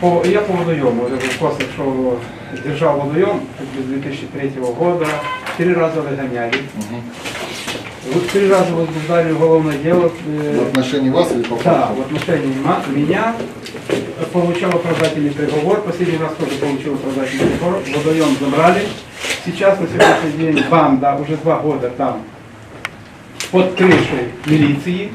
По, я по водоему. Вот этот Косов, что держал водоем как бы, с 2003 года. Три раза выгоняли. Вот три раза возбуждали уголовное дело. э, В отношении вас или по Да, факту? в отношении ма- меня получал оправдательный приговор. Последний раз тоже получил оправдательный приговор. Водоем забрали. Сейчас на сегодняшний день банда уже два года там под крышей милиции.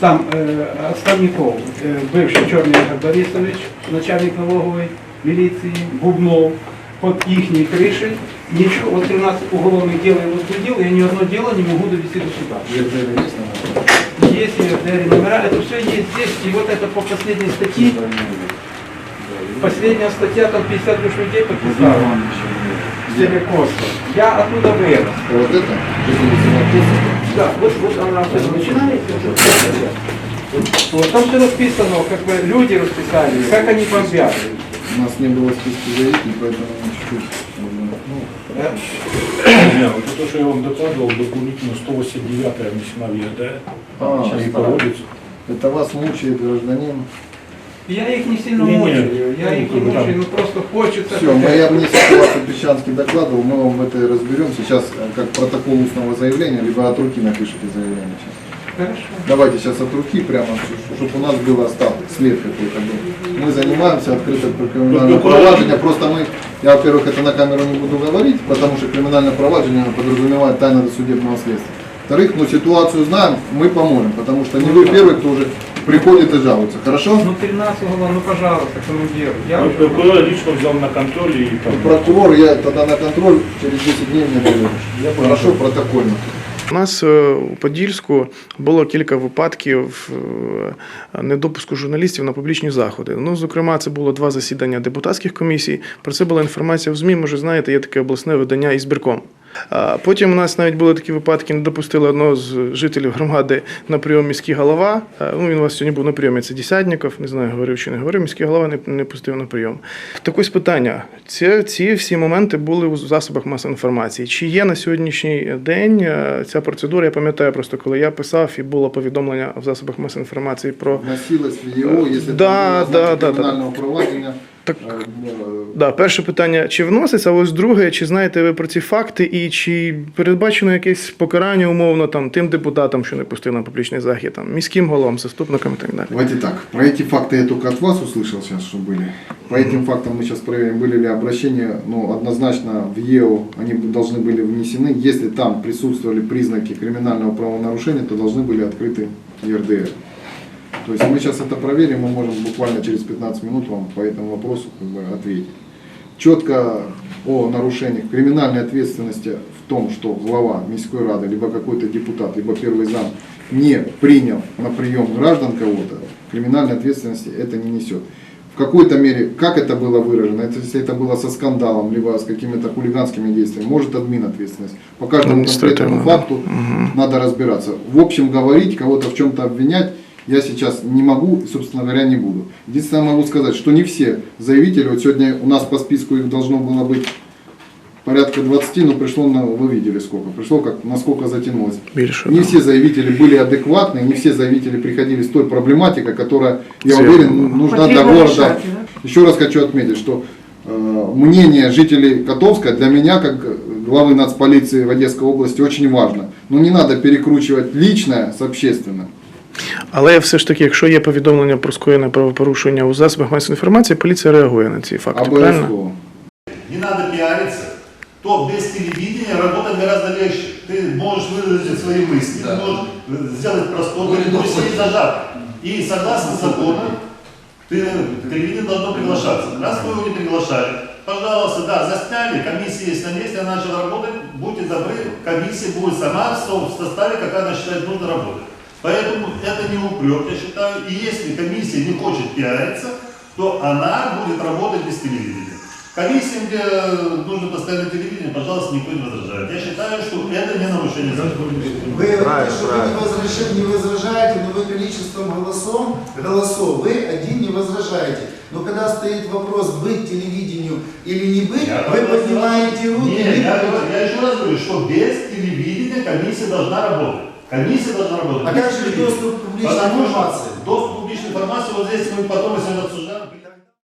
Там э, отставников, э, бывший Черный Игорь Борисович, начальник налоговой милиции, Бубнов, под их крышей. Ничего, вот 13 уголовных дел я возбудил, я ни одно дело не могу довести до суда. ЕРДР есть на вас? Есть ИРДР номера, это все есть здесь, и вот это по последней статье, последняя статья, там 50 душ людей подписала, в селе Косово. Я оттуда вырос. Вот это? Да, вот, вот она оттуда начинается. Вот там все расписано, как бы люди расписали, как они бомбят. у нас не было списка заявителей, поэтому мы чуть-чуть... ну? Не, вот то, что я вам докладывал, дополнительно 189 внесена в ЕРД, А, и проводится. Это вас мучает гражданин. Я их не сильно Не-не, мучаю, я ну, их не там. мучаю, ну просто хочется. Все, мы, я мне ситуацию Песчанский докладывал, мы вам в этой разберем. Сейчас э, как протокол устного заявления, либо от руки напишите заявление сейчас. Хорошо. Давайте сейчас от руки прямо, чтобы у нас был остаток, след какой-то был. Мы занимаемся открытым криминальным проваджением, просто мы, я, во-первых, это на камеру не буду говорить, потому что криминальное проваджение подразумевает тайна досудебного следствия. Во-вторых, ну ситуацию знаем, мы поможем, потому что не вы первый, кто уже приходит и жалуется. Хорошо? Ну 13 уголов, ну пожалуйста, командир. Я Ну, уже... Прокурор лично взял на контроль и там... Прокурор, я тогда на контроль через 10 дней мне даешь. Хорошо, протокольно. У нас е, у Подільську було кілька випадків е, недопуску журналістів на публічні заходи. Ну, зокрема, це було два засідання депутатських комісій. Про це була інформація в ЗМІ. Може, знаєте, є таке обласне видання «Ізбірком». А Потім у нас навіть були такі випадки, не допустили одного з жителів громади на прийом міський голова. Е, Ну, він у вас сьогодні був на прийомі, це Десятников, не знаю, говорив чи не говорив. Міський голова не, не пустив на прийом. Так ось питання. Ці, ці всі моменти були у засобах масової інформації. Чи є на сьогоднішній день е, ця процедура? Я пам'ятаю просто, коли я писав і було повідомлення в засобах масової інформації про Вносилось в ЕО, если Да, да, да, да. провадження. так. е, е, Да, перше питання, чи вноситься, а ось друге, чи знаєте ви про ці факти, і чи передбачено якесь покарання умовно там тим депутатам, що не пустили на публічний захід, там міським головам, заступникам і так далі. Давайте так, про эти факты я только от вас услышал сейчас, что были. По этим фактам мы сейчас проверим, были ли обращения, ну, однозначно в ЕО они б- должны были внесены. Если там присутствовали признаки криминального правонарушения, то должны были открыты ЕРДР. То есть мы сейчас это проверим, мы можем буквально через 15 минут вам по этому вопросу как бы, ответить. Четко о нарушениях криминальной ответственности в том, что глава Мирской Рады, либо какой-то депутат, либо первый зам не принял на прием граждан кого-то, криминальной ответственности это не несет. В какой-то мере, как это было выражено, это, если это было со скандалом, либо с какими-то хулиганскими действиями, может админ ответственность. По каждому конкретному факту надо разбираться. В общем, говорить, кого-то в чем-то обвинять я сейчас не могу и, собственно говоря, не буду. Единственное, могу сказать, что не все заявители, вот сегодня у нас по списку их должно было быть порядка 20, но пришло, на, вы видели сколько, пришло как, насколько затянулось. Більше. Не да. все заявители были адекватны, не все заявители приходили с той проблематикой, которая, я Верно. уверен, нужна для города. Еще раз хочу отметить, что э, мнение жителей Котовска для меня, как главы нацполиции в Одесской области, очень важно. Но не надо перекручивать личное с общественным. Але все ж таки, якщо є повідомлення про скоєне правопорушення у засобах масової інформації, поліція реагує на ці факти. Правильно? Обовязково. Не надо пиариться. То без телевидения работать гораздо легче. Ты можешь выразить свои мысли, ты можешь э, сделать простор, ты сидеть зажат. И согласно закону, ты, телевидение должно приглашаться. Раз вы его не приглашали, пожалуйста, да, засняли, комиссия есть на месте, она начала работать, будьте добры, комиссия будет сама в том составе, как она считает нужно работать. Поэтому это не упрек, я считаю. И если комиссия не хочет пиариться, то она будет работать без телевидения. Комиссиям, где нужно постоянно телевидение, пожалуйста, никто не возражает. Я считаю, что это не нарушение закона. Вы говорите, что вы не, возражаете, не возражаете, но вы количеством голосов, голосов, вы один не возражаете. Но когда стоит вопрос быть телевидению или не быть, Я вы поднимаете руки. Нет, я, я еще раз говорю, что без телевидения комиссия должна работать. Комиссия должна работать. А как же доступ к публичной Потому информации? Доступ к публичной информации, вот здесь мы потом, если обсуждаем,